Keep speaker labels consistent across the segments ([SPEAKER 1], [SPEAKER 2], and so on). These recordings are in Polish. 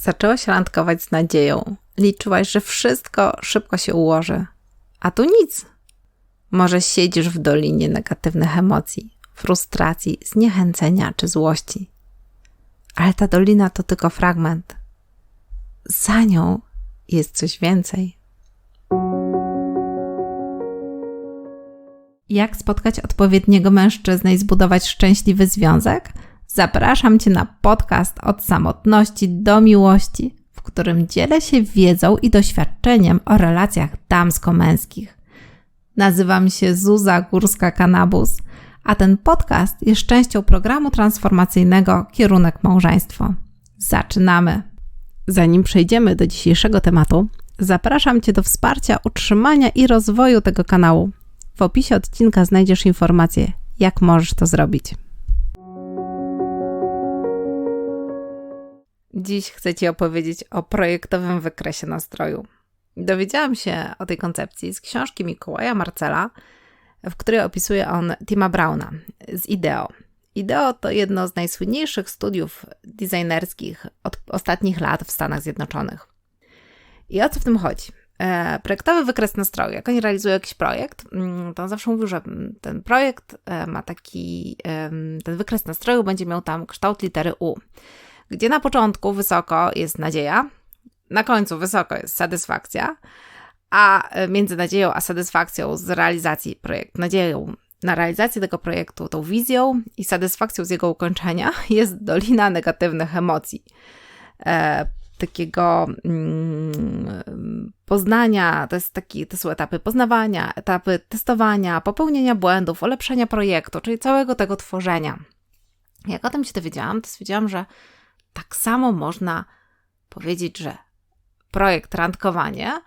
[SPEAKER 1] Zaczęłaś randkować z nadzieją. Liczyłaś, że wszystko szybko się ułoży. A tu nic. Może siedzisz w dolinie negatywnych emocji, frustracji, zniechęcenia czy złości. Ale ta dolina to tylko fragment. Za nią jest coś więcej. Jak spotkać odpowiedniego mężczyznę i zbudować szczęśliwy związek? Zapraszam Cię na podcast od samotności do miłości, w którym dzielę się wiedzą i doświadczeniem o relacjach damsko-męskich. Nazywam się Zuza Górska-Kanabus, a ten podcast jest częścią programu transformacyjnego Kierunek Małżeństwo. Zaczynamy! Zanim przejdziemy do dzisiejszego tematu, zapraszam Cię do wsparcia utrzymania i rozwoju tego kanału. W opisie odcinka znajdziesz informacje, jak możesz to zrobić. Dziś chcę Ci opowiedzieć o projektowym wykresie nastroju. Dowiedziałam się o tej koncepcji z książki Mikołaja Marcela, w której opisuje on Tima Browna z IDEO. IDEO to jedno z najsłynniejszych studiów designerskich od ostatnich lat w Stanach Zjednoczonych. I o co w tym chodzi? E, projektowy wykres nastroju. Jak oni realizują jakiś projekt, mm, to on zawsze mówił, że ten projekt e, ma taki, ten wykres nastroju będzie miał tam kształt litery U gdzie na początku wysoko jest nadzieja, na końcu wysoko jest satysfakcja, a e, między nadzieją a satysfakcją z realizacji projektu, nadzieją na realizację tego projektu, tą wizją i satysfakcją z jego ukończenia jest dolina negatywnych emocji. E, takiego mm, poznania, to, jest taki, to są etapy poznawania, etapy testowania, popełnienia błędów, ulepszenia projektu, czyli całego tego tworzenia. Jak o tym się dowiedziałam, to stwierdziłam, że tak samo można powiedzieć, że projekt randkowanie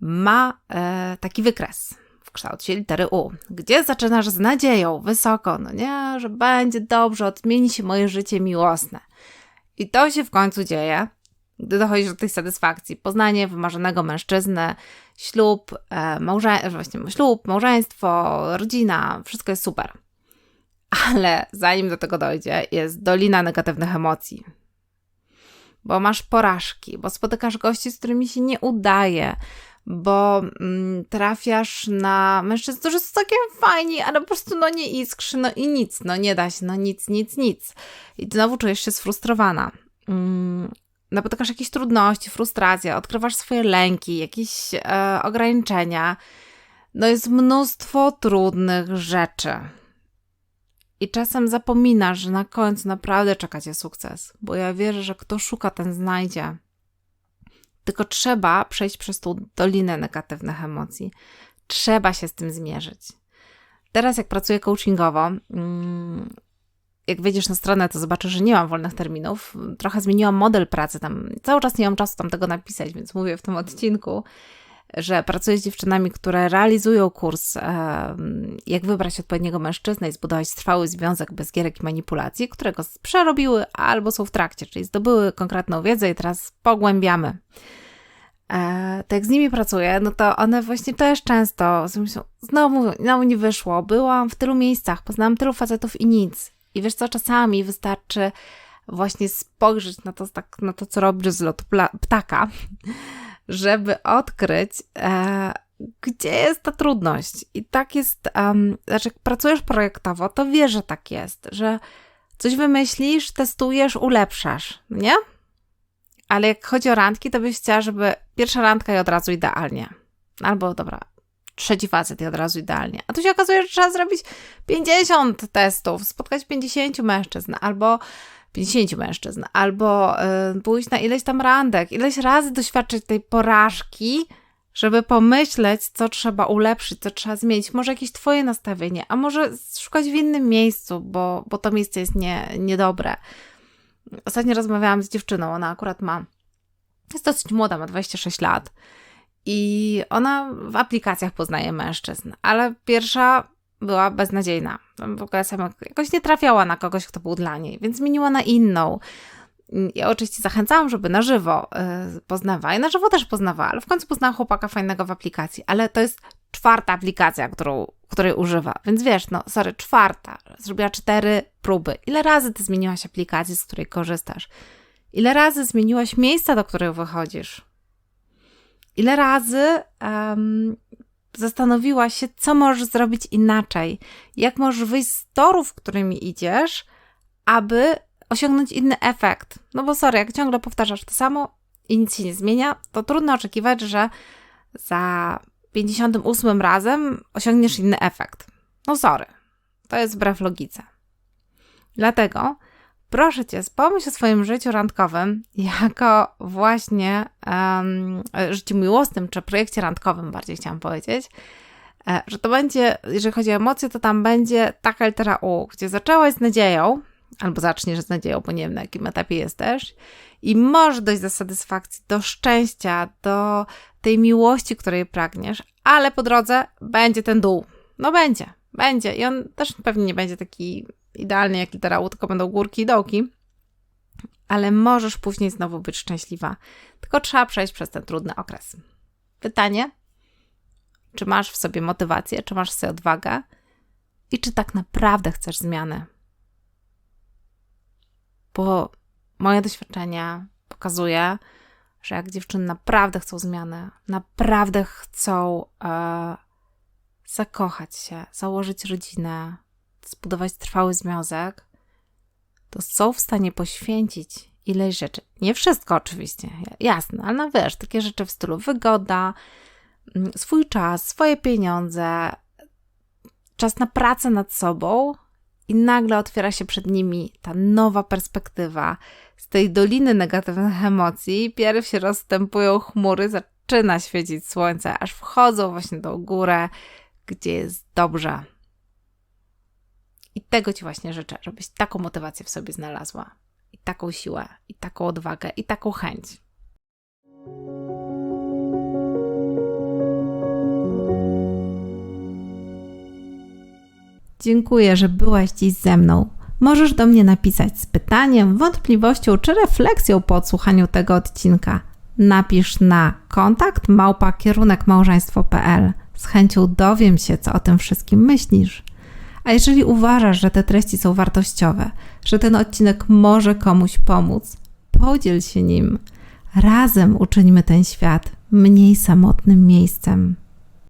[SPEAKER 1] ma e, taki wykres w kształcie litery U, gdzie zaczynasz z nadzieją, wysoko, no nie, że będzie dobrze, odmieni się moje życie miłosne. I to się w końcu dzieje, gdy dochodzisz do tej satysfakcji. Poznanie wymarzonego mężczyzny, ślub, e, małże- właśnie ślub, małżeństwo, rodzina, wszystko jest super. Ale zanim do tego dojdzie, jest dolina negatywnych emocji bo masz porażki, bo spotykasz gości, z którymi się nie udaje, bo mm, trafiasz na mężczyzn, którzy są takie fajni, ale po prostu no nie iskrzy, no i nic, no nie da się, no nic, nic, nic. I znowu czujesz się sfrustrowana. Mm, napotykasz jakieś trudności, frustrację, odkrywasz swoje lęki, jakieś e, ograniczenia. No jest mnóstwo trudnych rzeczy. I czasem zapominasz, że na końcu naprawdę czeka cię sukces, bo ja wierzę, że kto szuka, ten znajdzie. Tylko trzeba przejść przez tą dolinę negatywnych emocji. Trzeba się z tym zmierzyć. Teraz, jak pracuję coachingowo, mm, jak wejdziesz na stronę, to zobaczysz, że nie mam wolnych terminów. Trochę zmieniłam model pracy tam. Cały czas nie mam czasu tam tego napisać, więc mówię w tym odcinku że pracuję z dziewczynami, które realizują kurs jak wybrać odpowiedniego mężczyznę i zbudować trwały związek bez gierek i manipulacji, którego przerobiły albo są w trakcie, czyli zdobyły konkretną wiedzę i teraz pogłębiamy. E, tak jak z nimi pracuję, no to one właśnie też często myślą, znowu, znowu nie wyszło, byłam w tylu miejscach, poznałam tylu facetów i nic. I wiesz co, czasami wystarczy właśnie spojrzeć na to, tak, na to co robisz z lotu ptaka żeby odkryć, e, gdzie jest ta trudność. I tak jest, um, znaczy, jak pracujesz projektowo, to wiesz, że tak jest, że coś wymyślisz, testujesz, ulepszasz, nie? Ale jak chodzi o randki, to byś chciała, żeby pierwsza randka i od razu idealnie. Albo dobra, trzeci facet i od razu idealnie. A tu się okazuje, że trzeba zrobić 50 testów, spotkać 50 mężczyzn, albo 50 mężczyzn, albo y, pójść na ileś tam randek, ileś razy doświadczyć tej porażki, żeby pomyśleć, co trzeba ulepszyć, co trzeba zmienić. Może jakieś Twoje nastawienie, a może szukać w innym miejscu, bo, bo to miejsce jest nie, niedobre. Ostatnio rozmawiałam z dziewczyną, ona akurat ma, jest dosyć młoda, ma 26 lat. I ona w aplikacjach poznaje mężczyzn, ale pierwsza była beznadziejna. W ogóle sama jakoś nie trafiała na kogoś, kto był dla niej, więc zmieniła na inną. Ja oczywiście zachęcałam, żeby na żywo yy, poznawała i na żywo też poznawała, ale w końcu poznała chłopaka fajnego w aplikacji, ale to jest czwarta aplikacja, którą, której używa, więc wiesz, no sorry, czwarta, zrobiła cztery próby. Ile razy ty zmieniłaś aplikację, z której korzystasz? Ile razy zmieniłaś miejsca, do których wychodzisz? Ile razy um, zastanowiłaś się, co możesz zrobić inaczej? Jak możesz wyjść z torów, którymi idziesz, aby osiągnąć inny efekt? No bo sorry, jak ciągle powtarzasz to samo i nic się nie zmienia, to trudno oczekiwać, że za 58 razem osiągniesz inny efekt. No sorry, to jest wbrew logice. Dlatego proszę Cię, pomyśl o swoim życiu randkowym jako właśnie um, życiu miłosnym, czy projekcie randkowym, bardziej chciałam powiedzieć, e, że to będzie, jeżeli chodzi o emocje, to tam będzie taka litera U, gdzie zaczęłaś z nadzieją, albo zaczniesz z nadzieją, bo nie wiem na jakim etapie jesteś, i możesz dojść do satysfakcji, do szczęścia, do tej miłości, której pragniesz, ale po drodze będzie ten dół. No będzie, będzie. I on też pewnie nie będzie taki idealny jak litera U, tylko będą górki i dołki. Ale możesz później znowu być szczęśliwa. Tylko trzeba przejść przez ten trudny okres. Pytanie: czy masz w sobie motywację, czy masz w sobie odwagę i czy tak naprawdę chcesz zmiany? Bo moje doświadczenie pokazuje, że jak dziewczyny naprawdę chcą zmiany, naprawdę chcą e, zakochać się, założyć rodzinę, zbudować trwały związek, to są w stanie poświęcić ileś rzeczy. Nie wszystko oczywiście, jasne, ale no wiesz, takie rzeczy w stylu wygoda, mm, swój czas, swoje pieniądze, czas na pracę nad sobą i nagle otwiera się przed nimi ta nowa perspektywa. Z tej doliny negatywnych emocji pierw się rozstępują chmury, zaczyna świecić słońce, aż wchodzą właśnie do góry, gdzie jest dobrze. I tego Ci właśnie życzę, żebyś taką motywację w sobie znalazła, i taką siłę, i taką odwagę, i taką chęć. Dziękuję, że byłaś dziś ze mną. Możesz do mnie napisać z pytaniem, wątpliwością czy refleksją po odsłuchaniu tego odcinka. Napisz na kontakt małpa małżeństwo.pl. Z chęcią dowiem się, co o tym wszystkim myślisz. A jeżeli uważasz, że te treści są wartościowe, że ten odcinek może komuś pomóc, podziel się nim. Razem uczyńmy ten świat mniej samotnym miejscem.